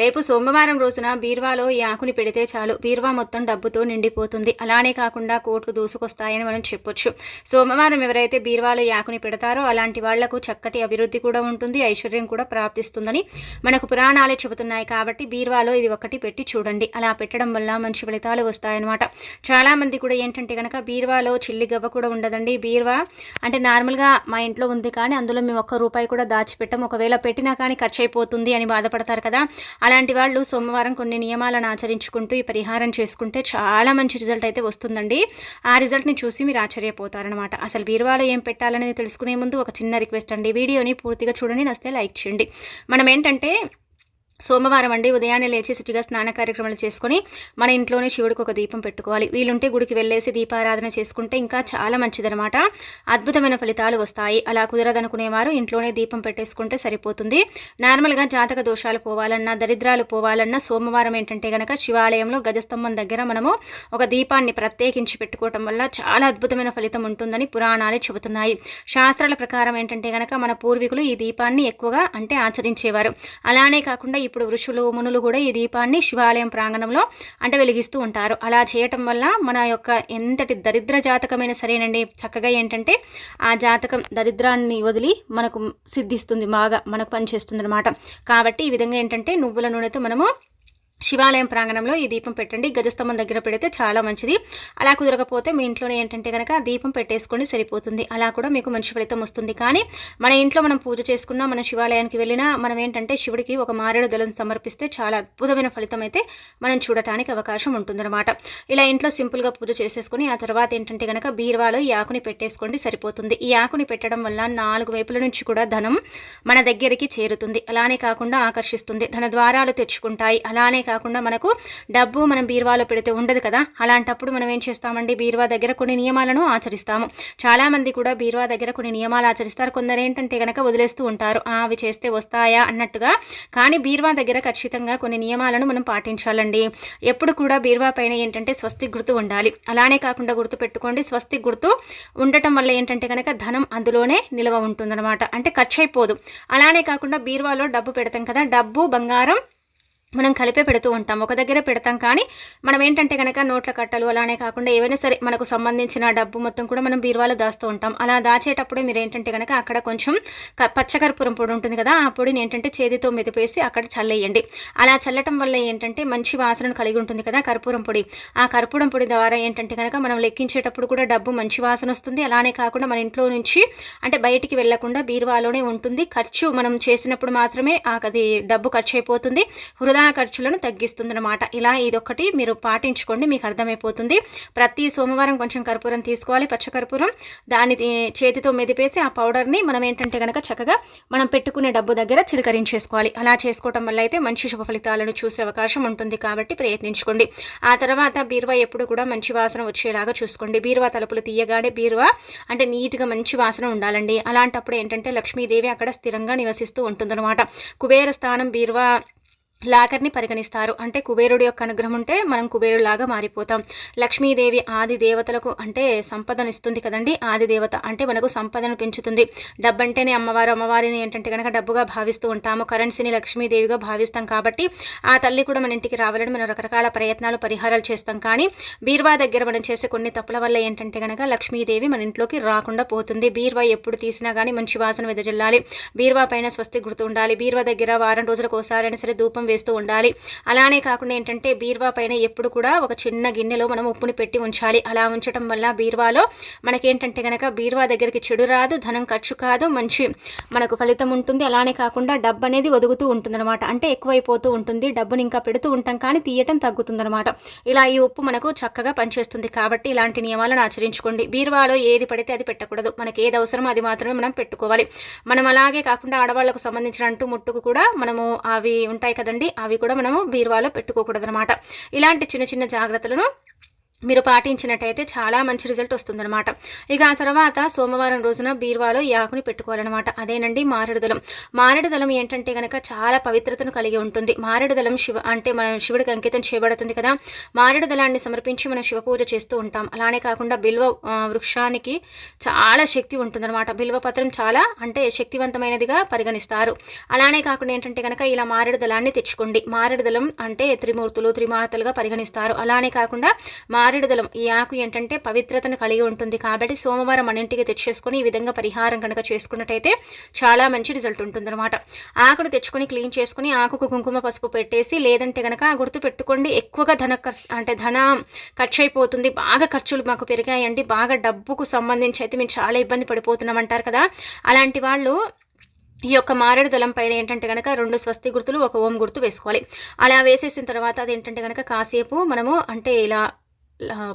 రేపు సోమవారం రోజున బీర్వాలో ఈ ఆకుని పెడితే చాలు. బీర్వా మొత్తం డబ్బుతో నిండిపోతుంది. అలానే కాకుండా కోట్లు దూసుకొస్తాయని మనం చెప్పొచ్చు. సోమవారం ఎవరైతే బీర్వాలో ఈ ఆకుని పెడతారో అలాంటి వాళ్ళకు చక్కటి అభివృద్ధి కూడా ఉంటుంది ఐశ్వర్యం కూడా ప్రాప్తిస్తుందని మనకు పురాణాలే చెబుతున్నాయి కాబట్టి బీర్వాలో ఇది ఒకటి పెట్టి చూడండి. అలా పెట్టడం వల్ల మంచి ఫలితాలు వస్తాయన్నమాట. చాలామంది కూడా ఏంటంటే కనుక బీర్వాలో చిల్లి గవ్వ కూడా ఉండదండి. బీర్వా అంటే నార్మల్గా మా ఇంట్లో ఉంది కానీ అందులో మేము ఒక్క రూపాయి కూడా దాచిపెట్టాం. ఒకవేళ పెట్టినా కానీ ఖర్చు అయిపోతుంది అని బాధపడతారు కదా. అలాంటి వాళ్ళు సోమవారం కొన్ని నియమాలను ఆచరించుకుంటూ ఈ పరిహారం చేసుకుంటే చాలా మంచి రిజల్ట్ అయితే వస్తుందండి. ఆ రిజల్ట్ని చూసి మీరు ఆశ్చర్యపోతారనమాట అసలు బీరువాలో ఏం పెట్టాలనేది తెలుసుకునే ముందు ఒక చిన్న రిక్వెస్ట్ అండి. వీడియోని పూర్తిగా చూడండి నస్తే లైక్ చేయండి. మనం ఏంటంటే సోమవారం అండి ఉదయాన్నే లేచి శుచిగా స్నాన కార్యక్రమాలు చేసుకుని మన ఇంట్లోనే శివుడికి ఒక దీపం పెట్టుకోవాలి. వీలుంటే గుడికి వెళ్ళేసి దీపారాధన చేసుకుంటే ఇంకా చాలా మంచిదనమాట అద్భుతమైన ఫలితాలు వస్తాయి. అలా కుదరదనుకునేవారు ఇంట్లోనే దీపం పెట్టేసుకుంటే సరిపోతుంది. నార్మల్గా జాతక దోషాలు పోవాలన్నా దరిద్రాలు పోవాలన్నా సోమవారం ఏంటంటే గనక శివాలయంలో గజస్తంభం దగ్గర మనము ఒక దీపాన్ని ప్రత్యేకించి పెట్టుకోవటం వల్ల చాలా అద్భుతమైన ఫలితం ఉంటుందని పురాణాలే చెబుతున్నాయి. శాస్త్రాల ప్రకారం ఏంటంటే గనక మన పూర్వీకులు ఈ దీపాన్ని ఎక్కువగా అంటే ఆచరించేవారు. అలానే కాకుండా ఇప్పుడు ఋషులు మునులు కూడా ఈ దీపాన్ని శివాలయం ప్రాంగణంలో అంటే వెలిగిస్తూ ఉంటారు. అలా చేయటం వల్ల మన యొక్క ఎంతటి దరిద్ర జాతకమైన సరేనండి. చక్కగా ఏంటంటే ఆ జాతకం దరిద్రాన్ని వదిలి మనకు సిద్ధిస్తుంది బాగా మనకు పనిచేస్తుంది అనమాట కాబట్టి ఈ విధంగా ఏంటంటే నువ్వుల నూనెతో మనము శివాలయం ప్రాంగణంలో ఈ దీపం పెట్టండి. గజస్తంభం దగ్గర పెడితే చాలా మంచిది. అలా కుదరకపోతే మీ ఇంట్లోనే ఏంటంటే కనుక దీపం పెట్టేసుకొని సరిపోతుంది. అలా కూడా మీకు మంచి ఫలితం వస్తుంది. కానీ మన ఇంట్లో మనం పూజ చేసుకున్నా మన శివాలయానికి వెళ్ళినా మనం ఏంటంటే శివుడికి ఒక మారేడు దళం సమర్పిస్తే చాలా అద్భుతమైన ఫలితం అయితే మనం చూడటానికి అవకాశం ఉంటుందన్నమాట. ఇలా ఇంట్లో సింపుల్గా పూజ చేసేసుకుని ఆ తర్వాత ఏంటంటే కనుక బీరువాలో ఈ ఆకుని పెట్టేసుకోండి సరిపోతుంది. ఈ ఆకుని పెట్టడం వల్ల నాలుగు వైపుల నుంచి కూడా ధనం మన దగ్గరికి చేరుతుంది. అలానే కాకుండా ఆకర్షిస్తుంది. ధన ద్వారాలు తెచ్చుకుంటాయి. అలానే కాకుండా మనకు డబ్బు మనం బీరువాలో పెడితే ఉండదు కదా. అలాంటప్పుడు మనం ఏం చేస్తామండి? బీరువా దగ్గర కొన్ని నియమాలను ఆచరిస్తాము. చాలామంది కూడా బీరువా దగ్గర కొన్ని నియమాలు ఆచరిస్తారు. కొందరు ఏంటంటే కనుక వదిలేస్తూ ఉంటారు. అవి చేస్తే వస్తాయా? అన్నట్టుగా. కానీ బీరువా దగ్గర ఖచ్చితంగా కొన్ని నియమాలను మనం పాటించాలండి. ఎప్పుడు కూడా బీరువా పైన ఏంటంటే స్వస్తి గుర్తు ఉండాలి. అలానే కాకుండా గుర్తు పెట్టుకోండి. స్వస్తి గుర్తు ఉండటం వల్ల ఏంటంటే కనుక ధనం అందులోనే నిల్వ ఉంటుందన్నమాట. అంటే ఖర్చు అయిపోదు. అలానే కాకుండా బీరువాలో డబ్బు పెడతాం కదా. డబ్బు బంగారం మనం కలిపే పెడుతూ ఉంటాం. ఒక దగ్గర పెడతాం కానీ మనం ఏంటంటే కనుక నోట్ల కట్టలు అలానే కాకుండా ఏవైనా సరే మనకు సంబంధించిన డబ్బు మొత్తం కూడా మనం బీరువాలో దాస్తూ ఉంటాం. అలా దాచేటప్పుడు మీరు ఏంటంటే కనుక అక్కడ కొంచెం పచ్చకర్పూరం పొడి ఉంటుంది కదా ఆ పొడిని ఏంటంటే చేతితో మెదిపేసి అక్కడ చల్లేయండి. అలా చల్లటం వల్ల ఏంటంటే మంచి వాసనను కలిగి ఉంటుంది కదా కర్పూరం పొడి. ఆ కర్పూరం పొడి ద్వారా ఏంటంటే కనుక మనం లెక్కించేటప్పుడు కూడా డబ్బు మంచి వాసన వస్తుంది. అలానే కాకుండా మన ఇంట్లో నుంచి అంటే బయటికి వెళ్ళకుండా బీరువాలోనే ఉంటుంది. ఖర్చు మనం చేసినప్పుడు మాత్రమే అది డబ్బు ఖర్చు అయిపోతుంది. హృదయ రవాణా ఖర్చులను తగ్గిస్తుందన్నమాట. ఇలా ఇదొకటి మీరు పాటించుకోండి మీకు అర్థమైపోతుంది. ప్రతి సోమవారం కొంచెం కర్పూరం తీసుకోవాలి పచ్చకర్పూరం దాన్ని చేతితో మెదిపేసి ఆ పౌడర్ని మనం ఏంటంటే కనుక చక్కగా మనం పెట్టుకునే డబ్బు దగ్గర చిలకరించేసుకోవాలి. అలా చేసుకోవటం వల్ల అయితే మంచి శుభ ఫలితాలను చూసే అవకాశం ఉంటుంది కాబట్టి ప్రయత్నించుకోండి. ఆ తర్వాత బీరువా ఎప్పుడు కూడా మంచి వాసన వచ్చేలాగా చూసుకోండి. బీరువా తలుపులు తీయగానే బీరువా అంటే నీట్గా మంచి వాసన ఉండాలండి. అలాంటప్పుడు ఏంటంటే లక్ష్మీదేవి అక్కడ స్థిరంగా నివసిస్తూ ఉంటుందన్నమాట. కుబేర స్థానం బీరువా లాకర్ని పరిగణిస్తారు. అంటే కుబేరుడి యొక్క అనుగ్రహం ఉంటే మనం కుబేరులాగా మారిపోతాం. లక్ష్మీదేవి ఆది దేవతలకు అంటే సంపదనిస్తుంది కదండి. ఆది దేవత అంటే మనకు సంపదను పెంచుతుంది. డబ్బంటేనే అమ్మవారు అమ్మవారిని ఏంటంటే కనుక డబ్బుగా భావిస్తూ ఉంటాము. కరెన్సీని లక్ష్మీదేవిగా భావిస్తాం కాబట్టి ఆ తల్లి కూడా మన ఇంటికి రావాలని మనం రకరకాల ప్రయత్నాలు పరిహారాలు చేస్తాం. కానీ బీర్వా దగ్గర మనం చేసే కొన్ని తప్పుల వల్ల ఏంటంటే కనుక లక్ష్మీదేవి మన ఇంట్లోకి రాకుండా పోతుంది. బీర్వా ఎప్పుడు తీసినా కానీ మంచి వాసన వెదజల్లాలి. బీర్వా పైన స్వస్తి గుర్తు ఉండాలి. బీర్వా దగ్గర వారం రోజులకు ఒకసారైనా సరే ధూపం వేస్తూ ఉండాలి. అలానే కాకుండా ఏంటంటే బీర్వా పైన ఎప్పుడు కూడా ఒక చిన్న గిన్నెలో మనం ఉప్పుని పెట్టి ఉంచాలి. అలా ఉంచడం వల్ల బీర్వాలో మనకేంటంటే కనుక బీర్వా దగ్గరికి చెడు రాదు ధనం ఖర్చు కాదు మంచి మనకు ఫలితం ఉంటుంది. అలానే కాకుండా డబ్బు అనేది ఒదుగుతూ ఉంటుందన్నమాట. అంటే ఎక్కువైపోతూ ఉంటుంది. డబ్బుని ఇంకా పెడుతూ ఉంటాం కానీ తీయటం తగ్గుతుందన్నమాట. ఇలా ఈ ఉప్పు మనకు చక్కగా పనిచేస్తుంది. కాబట్టి ఇలాంటి నియమాలను ఆచరించుకోండి. బీర్వాలో ఏది పడితే అది పెట్టకూడదు. మనకి ఏది అవసరమో అది మాత్రమే మనం పెట్టుకోవాలి. మనం అలాగే కాకుండా ఆడవాళ్ళకు సంబంధించిన అంటూ ముట్టుకు కూడా మనము అవి ఉంటాయి కదండి అవి కూడా మనము బీరువాలో పెట్టుకోకూడదు అనమాట ఇలాంటి చిన్న చిన్న జాగ్రత్తలను మీరు పాటించినట్టయితే చాలా మంచి రిజల్ట్ వస్తుందన్నమాట. ఇక ఆ తర్వాత సోమవారం రోజున బీర్వాలో ఈ ఆకుని పెట్టుకోవాలన్నమాట. అదేనండి మారేడుదలం. మారేడుదలం ఏంటంటే కనుక చాలా పవిత్రతను కలిగి ఉంటుంది. మారేడుదలం శివ అంటే మనం శివుడికి అంకితం చేయబడుతుంది కదా. మారేడుదలాన్ని సమర్పించి మనం శివ పూజ చేస్తూ ఉంటాం. అలానే కాకుండా బిల్వ వృక్షానికి చాలా శక్తి ఉంటుందన్నమాట. బిల్వ పత్రం చాలా అంటే శక్తివంతమైనదిగా పరిగణిస్తారు. అలానే కాకుండా ఏంటంటే కనుక ఇలా మారేడు దళాన్ని తెచ్చుకోండి. మారేడుదలం అంటే త్రిమూర్తులు త్రిమాతలుగా పరిగణిస్తారు. అలానే కాకుండా మారేడుదలం. ఈ ఆకు ఏంటంటే పవిత్రతను కలిగి ఉంటుంది కాబట్టి సోమవారం మన ఇంటికి తెచ్చేసుకొని ఈ విధంగా పరిహారం కనుక చేసుకున్నట్టయితే చాలా మంచి రిజల్ట్ ఉంటుందన్నమాట. ఆకును తెచ్చుకొని క్లీన్ చేసుకుని ఆకుకు కుంకుమ పసుపు పెట్టేసి లేదంటే కనుక గుర్తు పెట్టుకోండి ఎక్కువగా ధన అంటే ధన ఖర్చు అయిపోతుంది బాగా ఖర్చులు మాకు పెరిగాయండి బాగా డబ్బుకు సంబంధించి అయితే మేము చాలా ఇబ్బంది పడిపోతున్నాం అంటారు కదా. అలాంటి వాళ్ళు ఈ యొక్క మారేడు దళం పైన ఏంటంటే కనుక రెండు స్వస్తి గుర్తులు ఒక ఓం గుర్తు వేసుకోవాలి. అలా వేసేసిన తర్వాత అదేంటంటే కనుక కాసేపు మనము అంటే ఇలా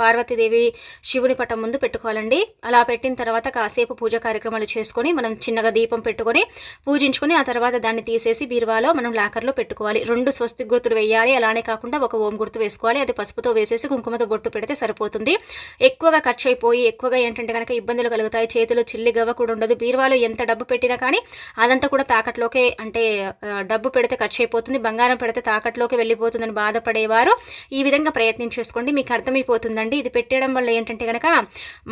పార్వతీదేవి శివుని పటం ముందు పెట్టుకోవాలండి. అలా పెట్టిన తర్వాత కాసేపు పూజ కార్యక్రమాలు చేసుకొని మనం చిన్నగా దీపం పెట్టుకొని పూజించుకొని ఆ తర్వాత దాన్ని తీసేసి బీరువాలో మనం లాకర్లో పెట్టుకోవాలి. రెండు స్వస్తి గుర్తులు వేయాలి. అలానే కాకుండా ఒక ఓం గుర్తు వేసుకోవాలి. అది పసుపుతో వేసేసి కుంకుమతో బొట్టు పెడితే సరిపోతుంది. ఎక్కువగా ఖర్చు అయిపోయి ఎక్కువగా ఏంటంటే కనుక ఇబ్బందులు కలుగుతాయి. చేతిలో చిల్లి గవ్వ కూడా ఉండదు. బీరువాలో ఎంత డబ్బు పెట్టినా కానీ అదంతా కూడా తాకట్లోకే అంటే డబ్బు పెడితే ఖర్చు అయిపోతుంది. బంగారం పెడితే తాకట్లోకి వెళ్ళిపోతుందని బాధపడేవారు. ఈ విధంగా ప్రయత్నం చేసుకోండి. మీకు అర్థం అయిపోతుందండి ఇది పెట్టడం వల్ల ఏంటంటే కనుక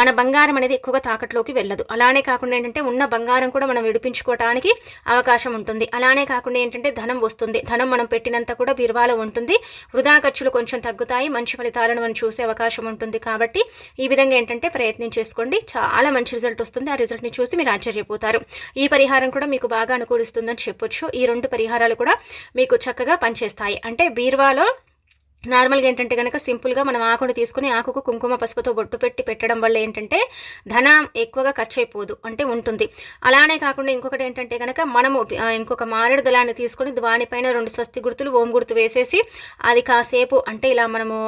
మన బంగారం అనేది ఎక్కువగా తాకట్లోకి వెళ్ళదు. అలానే కాకుండా ఏంటంటే ఉన్న బంగారం కూడా మనం విడిపించుకోవడానికి అవకాశం ఉంటుంది. అలానే కాకుండా ఏంటంటే ధనం వస్తుంది. ధనం మనం పెట్టినంత కూడా బీరువాలో ఉంటుంది. వృధా ఖర్చులు కొంచెం తగ్గుతాయి. మంచి ఫలితాలను మనం చూసే అవకాశం ఉంటుంది కాబట్టి ఈ విధంగా ఏంటంటే ప్రయత్నం చేసుకోండి. చాలా మంచి రిజల్ట్ వస్తుంది. ఆ రిజల్ట్ని చూసి మీరు ఆశ్చర్యపోతారు. ఈ పరిహారం కూడా మీకు బాగా అనుకూలిస్తుందని చెప్పొచ్చు. ఈ రెండు పరిహారాలు కూడా మీకు చక్కగా పనిచేస్తాయి. అంటే బీరువాలో నార్మల్గా ఏంటంటే కనుక సింపుల్గా మనం ఆకుని తీసుకుని ఆకుకు కుంకుమ పసుపుతో బొట్టు పెట్టి పెట్టడం వల్ల ఏంటంటే ధనం ఎక్కువగా ఖర్చు అయిపోదు అంటే ఉంటుంది. అలానే కాకుండా ఇంకొకటి ఏంటంటే కనుక మనము ఇంకొక మారేడు దళాన్ని తీసుకొని దానిపైన రెండు స్వస్తి గుర్తులు ఓం గుర్తు వేసేసి అది కాసేపు అంటే ఇలా మనము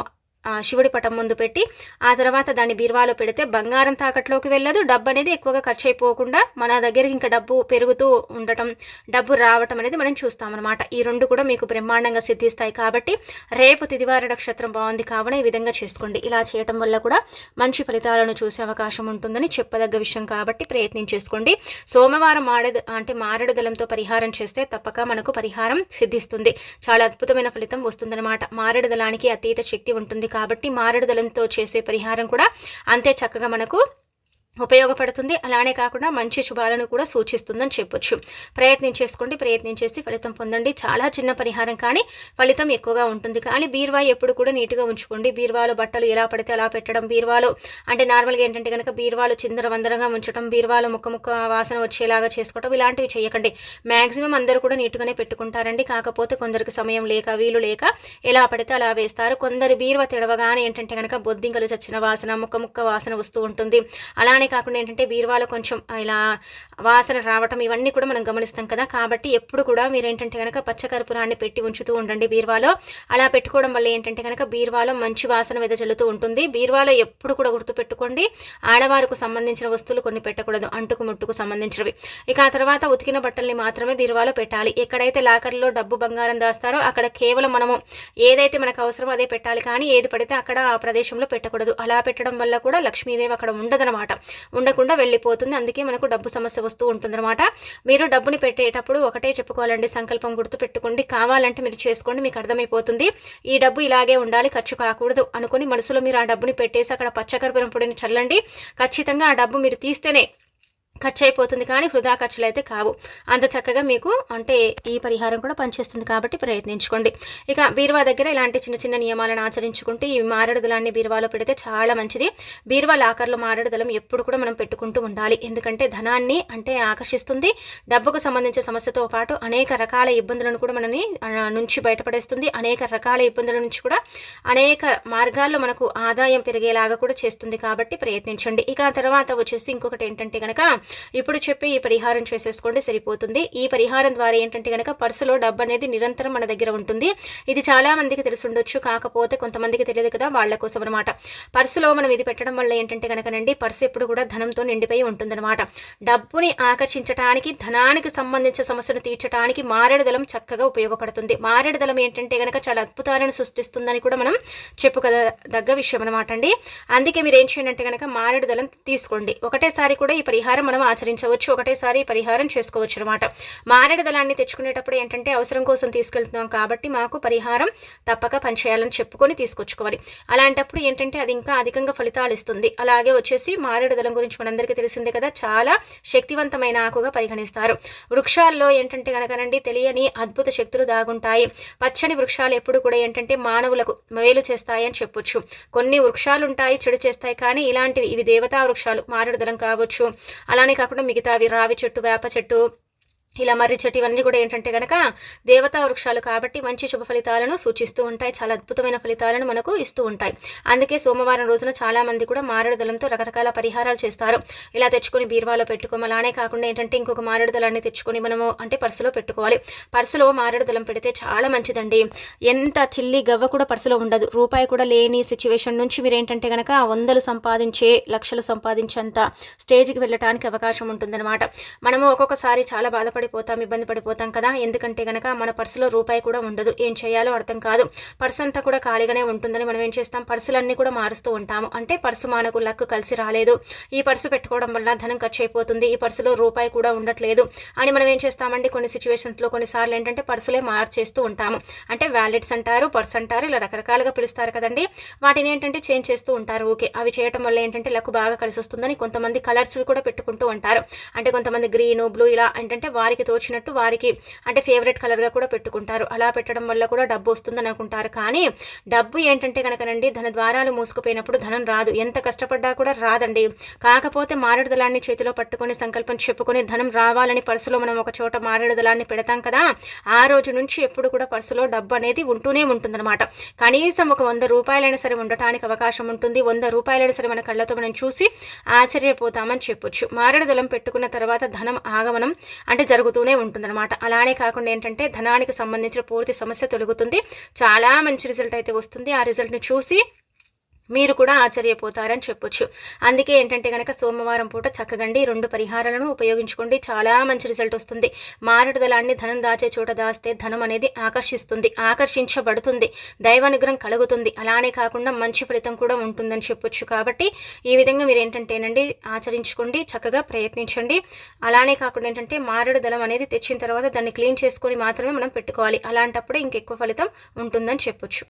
శివుడి పటం ముందు పెట్టి ఆ తర్వాత దాన్ని బీరువాలో పెడితే బంగారం తాకట్లోకి వెళ్ళదు. డబ్బు అనేది ఎక్కువగా ఖర్చు అయిపోకుండా మన దగ్గరికి ఇంకా డబ్బు పెరుగుతూ ఉండటం డబ్బు రావటం అనేది మనం చూస్తామన్నమాట. ఈ రెండు కూడా మీకు బ్రహ్మాండంగా సిద్ధిస్తాయి కాబట్టి రేపు తిదివార నక్షత్రం బాగుంది కావున ఈ విధంగా చేసుకోండి. ఇలా చేయటం వల్ల కూడా మంచి ఫలితాలను చూసే అవకాశం ఉంటుందని చెప్పదగ్గ విషయం కాబట్టి ప్రయత్నం చేసుకోండి. సోమవారం మారేడు అంటే మారేడు దళంతో పరిహారం చేస్తే తప్పక మనకు పరిహారం సిద్ధిస్తుంది. చాలా అద్భుతమైన ఫలితం వస్తుందన్నమాట. మారేడు దళానికి అతీత శక్తి ఉంటుంది కాబట్టి మారేడుదలంతో చేసే పరిహారం కూడా అంతే చక్కగా మనకు ఉపయోగపడుతుంది. అలానే కాకుండా మంచి శుభాలను కూడా సూచిస్తుందని చెప్పొచ్చు. ప్రయత్నం చేసుకోండి ప్రయత్నం చేసి ఫలితం పొందండి. చాలా చిన్న పరిహారం కానీ ఫలితం ఎక్కువగా ఉంటుంది. కానీ బీర్వా ఎప్పుడు కూడా నీట్గా ఉంచుకోండి. బీర్వాలో బట్టలు ఎలా పడితే అలా పెట్టడం బీర్వాలో అంటే నార్మల్గా ఏంటంటే కనుక బీర్వాలో చిందర వందరంగా ఉంచడం బీర్వాలో ముక్క ముక్క వాసన వచ్చేలాగా చేసుకోవడం ఇలాంటివి చేయకండి. మ్యాక్సిమం అందరూ కూడా నీట్గానే పెట్టుకుంటారండి. కాకపోతే కొందరికి సమయం లేక వీలు లేక ఎలా పడితే అలా వేస్తారు. కొందరు బీర్వా తిడవగానే ఏంటంటే కనుక బొద్దింకలు చచ్చిన వాసన ముక్క ముక్క వాసన వస్తూ ఉంటుంది. అలానే అలానే కాకుండా ఏంటంటే బీరువాలో కొంచెం ఇలా వాసన రావటం ఇవన్నీ కూడా మనం గమనిస్తాం కదా. కాబట్టి ఎప్పుడు కూడా మీరు ఏంటంటే కనుక పచ్చకర్పూరాన్ని పెట్టి ఉంచుతూ ఉండండి బీరువాలో. అలా పెట్టుకోవడం వల్ల ఏంటంటే కనుక బీరువాలో మంచి వాసన వెదజల్లుతూ ఉంటుంది. బీరువాలో ఎప్పుడు కూడా గుర్తుపెట్టుకోండి. ఆడవారికి సంబంధించిన వస్తువులు కొన్ని పెట్టకూడదు. అంటుకు ముట్టుకు సంబంధించినవి. ఇక ఆ తర్వాత ఉతికిన బట్టల్ని మాత్రమే బీరువాలో పెట్టాలి. ఎక్కడైతే లాకర్లో డబ్బు బంగారం దాస్తారో అక్కడ కేవలం మనము ఏదైతే మనకు అవసరమో అదే పెట్టాలి. కానీ ఏది పడితే అక్కడ ఆ ప్రదేశంలో పెట్టకూడదు. అలా పెట్టడం వల్ల కూడా లక్ష్మీదేవి అక్కడ ఉండదనమాట ఉండకుండా వెళ్ళిపోతుంది. అందుకే మనకు డబ్బు సమస్య వస్తూ ఉంటుందన్నమాట. మీరు డబ్బుని పెట్టేటప్పుడు ఒకటే చెప్పుకోవాలండి. సంకల్పం గుర్తు పెట్టుకోండి. కావాలంటే మీరు చేసుకోండి. మీకు అర్థమైపోతుంది. ఈ డబ్బు ఇలాగే ఉండాలి. ఖర్చు కాకూడదు అనుకుని మనసులో మీరు ఆ డబ్బుని పెట్టేసి అక్కడ పచ్చకర్పూరం పొడిని చల్లండి. ఖచ్చితంగా ఆ డబ్బు మీరు తీస్తేనే ఖర్చు అయిపోతుంది కానీ వృధా ఖర్చులు అయితే కావు. అంత చక్కగా మీకు అంటే ఈ పరిహారం కూడా పనిచేస్తుంది కాబట్టి ప్రయత్నించుకోండి. ఇక బీరువా దగ్గర ఇలాంటి చిన్న చిన్న నియమాలను ఆచరించుకుంటూ ఈ మారడుదలాన్ని బీరువాలో పెడితే చాలా మంచిది. బీరువా లాకర్లో మారడుదలం ఎప్పుడు కూడా మనం పెట్టుకుంటూ ఉండాలి. ఎందుకంటే ధనాన్ని అంటే ఆకర్షిస్తుంది. డబ్బుకు సంబంధించిన సమస్యతో పాటు అనేక రకాల ఇబ్బందులను కూడా మనని నుంచి బయటపడేస్తుంది. అనేక రకాల ఇబ్బందుల నుంచి కూడా అనేక మార్గాల్లో మనకు ఆదాయం పెరిగేలాగా కూడా చేస్తుంది కాబట్టి ప్రయత్నించండి. ఇక తర్వాత వచ్చేసి ఇంకొకటి ఏంటంటే కనుక ఇప్పుడు చెప్పి ఈ పరిహారం చేసేసుకోండి సరిపోతుంది. ఈ పరిహారం ద్వారా ఏంటంటే కనుక పర్సులో డబ్బు అనేది నిరంతరం మన దగ్గర ఉంటుంది. ఇది చాలా మందికి తెలుసుండొచ్చు కాకపోతే కొంతమందికి తెలియదు కదా వాళ్ళ కోసం అనమాట పర్సులో మనం ఇది పెట్టడం వల్ల ఏంటంటే కనుకనండి పర్సు ఎప్పుడు కూడా ధనంతో నిండిపోయి ఉంటుందన్నమాట. డబ్బుని ఆకర్షించడానికి ధనానికి సంబంధించిన సమస్యను తీర్చడానికి మారేడుదలం చక్కగా ఉపయోగపడుతుంది. మారేడుదలం ఏంటంటే కనుక చాలా అద్భుతాలను సృష్టిస్తుందని కూడా మనం చెప్పుకోదగ్గ విషయం అనమాట అండి. అందుకే మీరు ఏం చేయండి అంటే కనుక మారేడు తీసుకోండి. ఒకటేసారి కూడా ఈ పరిహారం మనం ఆచరించవచ్చు ఒకటేసారి పరిహారం చేసుకోవచ్చు అనమాట మారేడు దళాన్ని తెచ్చుకునేటప్పుడు ఏంటంటే అవసరం కోసం తీసుకెళ్తున్నాం కాబట్టి మాకు పరిహారం తప్పక పనిచేయాలని చెప్పుకొని తీసుకొచ్చుకోవాలి. అలాంటప్పుడు ఏంటంటే అది ఇంకా అధికంగా ఫలితాలు ఇస్తుంది. అలాగే వచ్చేసి మారేడు దళం గురించి మనందరికీ తెలిసిందే కదా చాలా శక్తివంతమైన ఆకుగా పరిగణిస్తారు. వృక్షాల్లో ఏంటంటే కనుకనండి తెలియని అద్భుత శక్తులు దాగుంటాయి. పచ్చని వృక్షాలు ఎప్పుడు కూడా ఏంటంటే మానవులకు మేలు చేస్తాయని చెప్పొచ్చు. కొన్ని వృక్షాలు ఉంటాయి చెడు చేస్తాయి కానీ ఇలాంటివి ఇవి దేవతా వృక్షాలు మారేడు దళం కావచ్చు. అలా అలానే కాకుండా మిగతావి రావి చెట్టు వేప చెట్టు ఇలా మర్రి చెట్టు ఇవన్నీ కూడా ఏంటంటే కనుక దేవతా వృక్షాలు కాబట్టి మంచి శుభ ఫలితాలను సూచిస్తూ ఉంటాయి. చాలా అద్భుతమైన ఫలితాలను మనకు ఇస్తూ ఉంటాయి. అందుకే సోమవారం రోజున చాలామంది కూడా మారేడు దళంతో రకరకాల పరిహారాలు చేస్తారు. ఇలా తెచ్చుకొని బీరువాలో పెట్టుకోము అలానే కాకుండా ఏంటంటే ఇంకొక మారేడు దళాన్ని తెచ్చుకొని మనము అంటే పర్సులో పెట్టుకోవాలి. పర్సులో మారేడు దళం పెడితే చాలా మంచిదండి. ఎంత చిల్లి గవ్వ కూడా పర్సులో ఉండదు. రూపాయి కూడా లేని సిచ్యువేషన్ నుంచి మీరు ఏంటంటే కనుక వందలు సంపాదించే లక్షలు సంపాదించేంత స్టేజ్కి వెళ్ళటానికి అవకాశం ఉంటుందన్నమాట. మనము ఒక్కొక్కసారి చాలా బాధపడి పడిపోతాం ఇబ్బంది పడిపోతాం కదా. ఎందుకంటే కనుక మన పర్సులో రూపాయి కూడా ఉండదు. ఏం చేయాలో అర్థం కాదు. పర్స్ అంతా కూడా ఖాళీగానే ఉంటుందని మనం ఏం చేస్తాం? పర్సులన్నీ కూడా మారుస్తూ ఉంటాము. అంటే పర్సు మనకు లక్ కలిసి రాలేదు. ఈ పర్సు పెట్టుకోవడం వల్ల ధనం ఖర్చు అయిపోతుంది. ఈ పర్సులో రూపాయి కూడా ఉండట్లేదు అని మనం ఏం చేస్తామండి? కొన్ని సిచ్యువేషన్స్లో కొన్నిసార్లు ఏంటంటే పర్సులే మార్చేస్తూ ఉంటాము. అంటే వ్యాలెట్స్ అంటారు పర్స్ అంటారు ఇలా రకరకాలుగా పిలుస్తారు కదండి. వాటిని ఏంటంటే చేంజ్ చేస్తూ ఉంటారు. ఓకే. అవి చేయటం వల్ల ఏంటంటే లక్ బాగా కలిసి వస్తుందని కొంతమంది కలర్స్ కూడా పెట్టుకుంటూ ఉంటారు. అంటే కొంతమంది గ్రీన్ బ్లూ ఇలా ఏంటంటే వారి వారికి తోచినట్టు వారికి అంటే ఫేవరెట్ కలర్గా కూడా పెట్టుకుంటారు. అలా పెట్టడం వల్ల కూడా డబ్బు వస్తుందని అనుకుంటారు. కానీ డబ్బు ఏంటంటే కనుకనండి ధన ద్వారాలు మూసుకుపోయినప్పుడు ధనం రాదు. ఎంత కష్టపడ్డా కూడా రాదండి. కాకపోతే మారేడు దళాన్ని చేతిలో పట్టుకొని సంకల్పం చెప్పుకొని ధనం రావాలని పర్సులో మనం ఒక చోట మారేడు దళాన్ని పెడతాం కదా ఆ రోజు నుంచి ఎప్పుడు కూడా పర్సులో డబ్బు అనేది ఉంటూనే ఉంటుందన్నమాట. కనీసం ఒక వంద రూపాయలైనా సరే ఉండటానికి అవకాశం ఉంటుంది. వంద రూపాయలైనా సరే మన కళ్ళతో మనం చూసి ఆశ్చర్యపోతామని చెప్పొచ్చు. మారేడు దళం పెట్టుకున్న తర్వాత ధనం ఆగమనం అంటే జరుగుతూనే ఉంటుందన్నమాట. అలానే కాకుండా ఏంటంటే ధనానికి సంబంధించిన పూర్తి సమస్య తొలగుతుంది. చాలా మంచి రిజల్ట్ అయితే వస్తుంది. ఆ రిజల్ట్ని చూసి మీరు కూడా ఆశ్చర్యపోతారని చెప్పొచ్చు. అందుకే ఏంటంటే కనుక సోమవారం పూట చక్కగండి రెండు పరిహారాలను ఉపయోగించుకోండి చాలా మంచి రిజల్ట్ వస్తుంది. మారడు దళాన్ని ధనం దాచే చోట దాస్తే ధనం అనేది ఆకర్షిస్తుంది ఆకర్షించబడుతుంది దైవానుగ్రహం కలుగుతుంది. అలానే కాకుండా మంచి ఫలితం కూడా ఉంటుందని చెప్పొచ్చు. కాబట్టి ఈ విధంగా మీరు ఏంటంటేనండి ఆచరించుకోండి చక్కగా ప్రయత్నించండి. అలానే కాకుండా ఏంటంటే మారడు దళం అనేది తెచ్చిన తర్వాత దాన్ని క్లీన్ చేసుకొని మాత్రమే మనం పెట్టుకోవాలి. అలాంటప్పుడే ఇంకెక్కువ ఫలితం ఉంటుందని చెప్పొచ్చు.